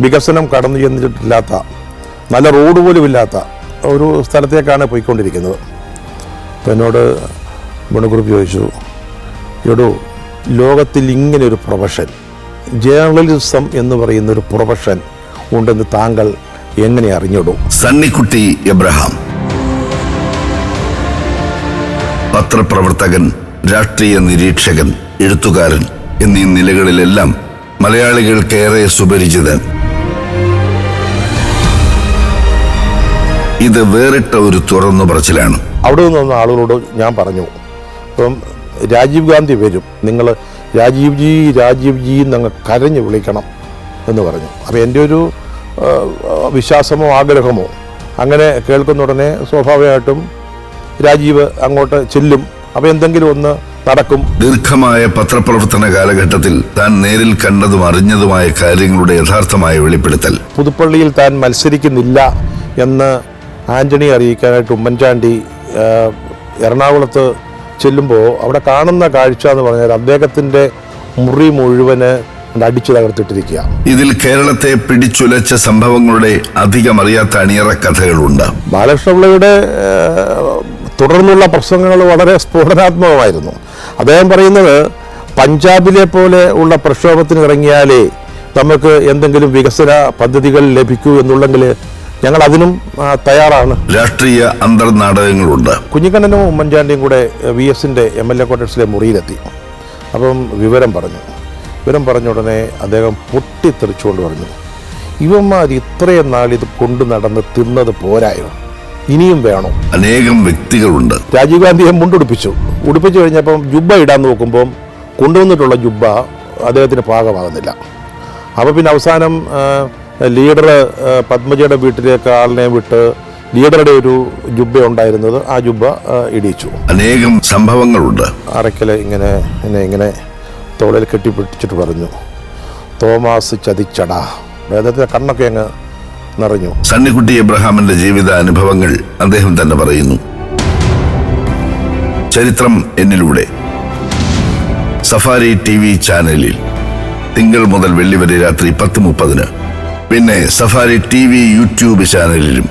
വികസനം കടന്നു ചെന്നിട്ടില്ലാത്ത നല്ല റോഡ് പോലും ഇല്ലാത്ത ഒരു സ്ഥലത്തേക്കാണ് പോയിക്കൊണ്ടിരിക്കുന്നത്. അപ്പോൾ എന്നോട് മണിക്കുറിപ്പ് ചോദിച്ചു എടോ ലോകത്തിൽ ഇങ്ങനെ ഒരു പ്രൊഫഷൻ ജേർണലിസം എന്ന് പറയുന്ന ഒരു പ്രൊഫഷൻ ഉണ്ടെന്ന് താങ്കൾ എങ്ങനെ അറിഞ്ഞിടും? സണ്ണിക്കുട്ടി എബ്രഹാം. പത്രപ്രവർത്തകൻ രാഷ്ട്രീയ നിരീക്ഷകൻ എഴുത്തുകാരൻ എന്നീ നിലകളിലെല്ലാം മലയാളികൾക്കേറെ സുപരിചിതൻ. ഇത് വേറിട്ട ഒരു തുറന്നു പറച്ചിലാണ്. അവിടെ നിന്ന് വന്ന ആളുകളോട് ഞാൻ പറഞ്ഞു ഇപ്പം രാജീവ് ഗാന്ധി വരും നിങ്ങൾ രാജീവ് ജി രാജീവ് ജി എന്നങ്ങ് കരഞ്ഞ് വിളിക്കണം എന്ന് പറഞ്ഞു. അപ്പോൾ എന്റെ ഒരു വിശ്വാസമോ ആഗ്രഹമോ അങ്ങനെ കേൾക്കുന്ന ഉടനെ സ്വാഭാവികമായിട്ടും രാജീവ് അങ്ങോട്ട് ചെല്ലും. അപ്പോൾ എന്തെങ്കിലും ഒന്ന് നടക്കും. ദീർഘമായ പത്രപ്രവർത്തന കാലഘട്ടത്തിൽ താൻ നേരിൽ കണ്ടതും അറിഞ്ഞതുമായ കാര്യങ്ങളുടെ യഥാർത്ഥമായ വെളിപ്പെടുത്തൽ. പുതുപ്പള്ളിയിൽ താൻ മത്സരിക്കുന്നില്ല എന്ന് ആന്റണി അറിയിക്കാനായിട്ട് ഉമ്മൻചാണ്ടി എറണാകുളത്ത് ചെല്ലുമ്പോൾ അവിടെ കാണുന്ന കാഴ്ച എന്ന് പറഞ്ഞാൽ അദ്ദേഹത്തിന്റെ മുറി മുഴുവൻ അടിച്ചു തകർത്തിട്ടിരിക്കുക ഇതിൽ കേരളത്തെ പിടിച്ചുലച്ച സംഭവങ്ങളുടെ അധികം അറിയാത്ത അണിയറ കഥകളുണ്ട്. ബാലകൃഷ്ണപിള്ളയുടെ തുടർന്നുള്ള പ്രസംഗങ്ങൾ വളരെ സ്ഫോടനാത്മകമായിരുന്നു. അദ്ദേഹം പറയുന്നത് പഞ്ചാബിലെ പോലെ ഉള്ള പ്രക്ഷോഭത്തിന് ഇറങ്ങിയാലേ നമുക്ക് എന്തെങ്കിലും വികസന പദ്ധതികൾ ലഭിക്കൂ എന്നുണ്ടെങ്കിൽ ഞങ്ങൾ അതിനും തയ്യാറാണ്. രാഷ്ട്രീയ അന്തർനാടകങ്ങളുണ്ട്. കുഞ്ഞിക്കണ്ണനും ഉമ്മൻചാണ്ടിയും കൂടെ വി എസിന്റെ എം എൽ എ ക്വാർട്ടേഴ്സിലെ മുറിയിലെത്തി. അപ്പം വിവരം പറഞ്ഞു. വിവരം പറഞ്ഞ ഉടനെ അദ്ദേഹം പൊട്ടിത്തെറിച്ചുകൊണ്ട് പറഞ്ഞു. ഇവന്മാർ ഇത്രയും നാൾ ഇത് കൊണ്ടു നടന്ന് തിന്നത് പോരായോ? ഇനിയും വേണോ? അനേകം വ്യക്തികളുണ്ട്. രാജീവ് ഗാന്ധിയെ മുണ്ടുടിപ്പിച്ചു. ഉടുപ്പിച്ചു കഴിഞ്ഞപ്പം ജുബ്ബ ഇടാൻ നോക്കുമ്പോൾ കൊണ്ടുവന്നിട്ടുള്ള ജുബ്ബ അദ്ദേഹത്തിന് പാകമാകുന്നില്ല. അപ്പോൾ പിന്നെ അവസാനം ലീഡർ പത്മജയുടെ വീട്ടിലേക്ക് ആളിനെ വിട്ട് ലീഡറുടെ ഒരു ജുബ്ബ ഉണ്ടായിരുന്നത്. ആ ജുബ്ബ ഇടിച്ചു അനേകം സംഭവങ്ങളുണ്ട്. അറയ്ക്കൽ ഇങ്ങനെ എന്നെ ഇങ്ങനെ തോളിൽ കെട്ടിപ്പിടിച്ചിട്ട് പറഞ്ഞു തോമാസ് ചതിച്ചടാ. അദ്ദേഹത്തിന്റെ കണ്ണൊക്കെ അങ്ങ് നിറഞ്ഞു. സണ്ണിക്കുട്ടി എബ്രഹാമിന്റെ ജീവിത അനുഭവങ്ങൾ അദ്ദേഹം തന്നെ പറയുന്നു. ചരിത്രം എന്നിലൂടെ. സഫാരി ടി വി ചാനലിൽ തിങ്കൾ മുതൽ വെള്ളി വരെ രാത്രി പത്ത് മുപ്പതിന് പിന്നെ സഫാരി ടി വി യൂട്യൂബ് ചാനലിലും.